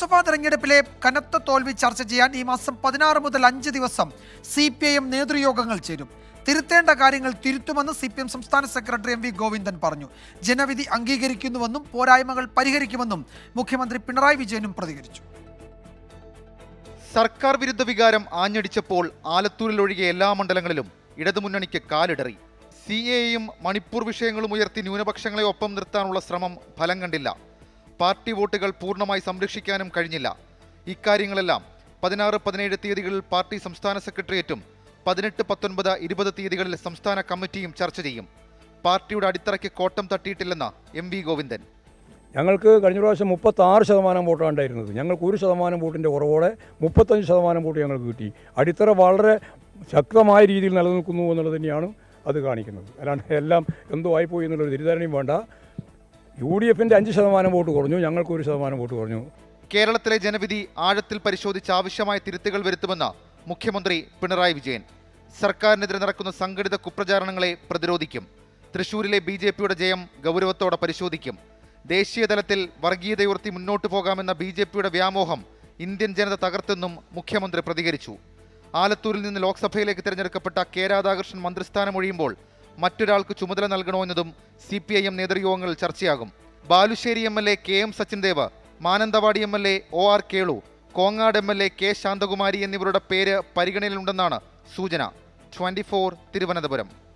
ലോക്സഭാ തെരഞ്ഞെടുപ്പിലെ കനത്ത തോൽവി ചർച്ച ചെയ്യാൻ ഈ മാസം പതിനാറ് മുതൽ അഞ്ച് ദിവസം സി പി ഐ എം നേതൃയോഗങ്ങൾ ചേരും. തിരുത്തേണ്ട കാര്യങ്ങൾ തിരുത്തുമെന്ന് സി പി എം സംസ്ഥാന സെക്രട്ടറി എം വി ഗോവിന്ദൻ പറഞ്ഞു. ജനവിധി അംഗീകരിക്കുന്നുവെന്നും പോരായ്മകൾ പരിഹരിക്കുമെന്നും മുഖ്യമന്ത്രി പിണറായി വിജയനും പ്രതികരിച്ചു. സർക്കാർ വിരുദ്ധ വികാരം ആഞ്ഞടിച്ചപ്പോൾ ആലത്തൂരിലൊഴികെ എല്ലാ മണ്ഡലങ്ങളിലും ഇടതുമുന്നണിക്ക് കാലിടറി. സി എയും മണിപ്പൂർ വിഷയങ്ങളും ഉയർത്തി ന്യൂനപക്ഷങ്ങളെ ഒപ്പം നിർത്താനുള്ള ശ്രമം ഫലം കണ്ടില്ല. പാർട്ടി വോട്ടുകൾ പൂർണമായി സംരക്ഷിക്കാനും കഴിഞ്ഞില്ല. ഇക്കാര്യങ്ങളെല്ലാം പതിനാറ് പതിനേഴ് തീയതികളിൽ പാർട്ടി സംസ്ഥാന സെക്രട്ടേറിയറ്റും പതിനെട്ട് പത്തൊൻപത് ഇരുപത് തീയതികളിൽ സംസ്ഥാന കമ്മിറ്റിയും ചർച്ച ചെയ്യും. പാർട്ടിയുടെ അടിത്തറയ്ക്ക് കോട്ടം തട്ടിയിട്ടില്ലെന്ന് എം വി ഗോവിന്ദൻ. ഞങ്ങൾക്ക് കഴിഞ്ഞ പ്രാവശ്യം മുപ്പത്തി ആറ് ശതമാനം വോട്ടാണ് ഉണ്ടായിരുന്നത്. ഞങ്ങൾക്ക് ഒരു ശതമാനം വോട്ടിന്റെ കുറവോടെ മുപ്പത്തഞ്ച് ശതമാനം വോട്ട് ഞങ്ങൾക്ക് കിട്ടി. അടിത്തറ വളരെ ശക്തമായ രീതിയിൽ നിലനിൽക്കുന്നു എന്നുള്ളത് തന്നെയാണ് അത് കാണിക്കുന്നത്. അല്ലാണ്ട് എല്ലാം എന്തോ ആയിപ്പോയി എന്നുള്ളൊരു തിരിധാരണയും വേണ്ട. യു ഡി എഫിന്റെ അഞ്ച് ശതമാനം വോട്ട് കുറഞ്ഞു ഞങ്ങൾക്ക് ഒരു ശതമാനം വോട്ട് കുറഞ്ഞു. കേരളത്തിലെ ജനവിധി ആഴത്തിൽ പരിശോധിച്ച് ആവശ്യമായ തിരുത്തുകൾ വരുത്തുമെന്ന് മുഖ്യമന്ത്രി പിണറായി വിജയൻ. സർക്കാരിനെതിരെ നടക്കുന്ന സംഘടിത കുപ്രചാരണങ്ങളെ പ്രതിരോധിക്കും. തൃശൂരിലെ ബി ജെ പിയുടെ ജയം ഗൗരവത്തോടെ പരിശോധിക്കും. ദേശീയതലത്തിൽ വർഗീയതയുയർത്തി മുന്നോട്ടു പോകാമെന്ന ബി ജെ പിയുടെ വ്യാമോഹം ഇന്ത്യൻ ജനത തകർത്തെന്നും മുഖ്യമന്ത്രി പ്രതികരിച്ചു. ആലത്തൂരിൽ നിന്ന് ലോക്സഭയിലേക്ക് തിരഞ്ഞെടുക്കപ്പെട്ട കെ രാധാകൃഷ്ണൻ മന്ത്രിസ്ഥാനം ഒഴിയുമ്പോൾ മറ്റൊരാൾക്ക് ചുമതല നൽകണോ എന്നതും സി പി ഐ എം നേതൃയോഗങ്ങളിൽ ചർച്ചയാകും. Balussery M L A K M Sachin Dev Mananthavady M L A O R Kelu Kongad M L A K Santhakumari എന്നിവരുടെ പേര് പരിഗണനയിലുണ്ടെന്നാണ് സൂചന. ട്വന്റി തിരുവനന്തപുരം.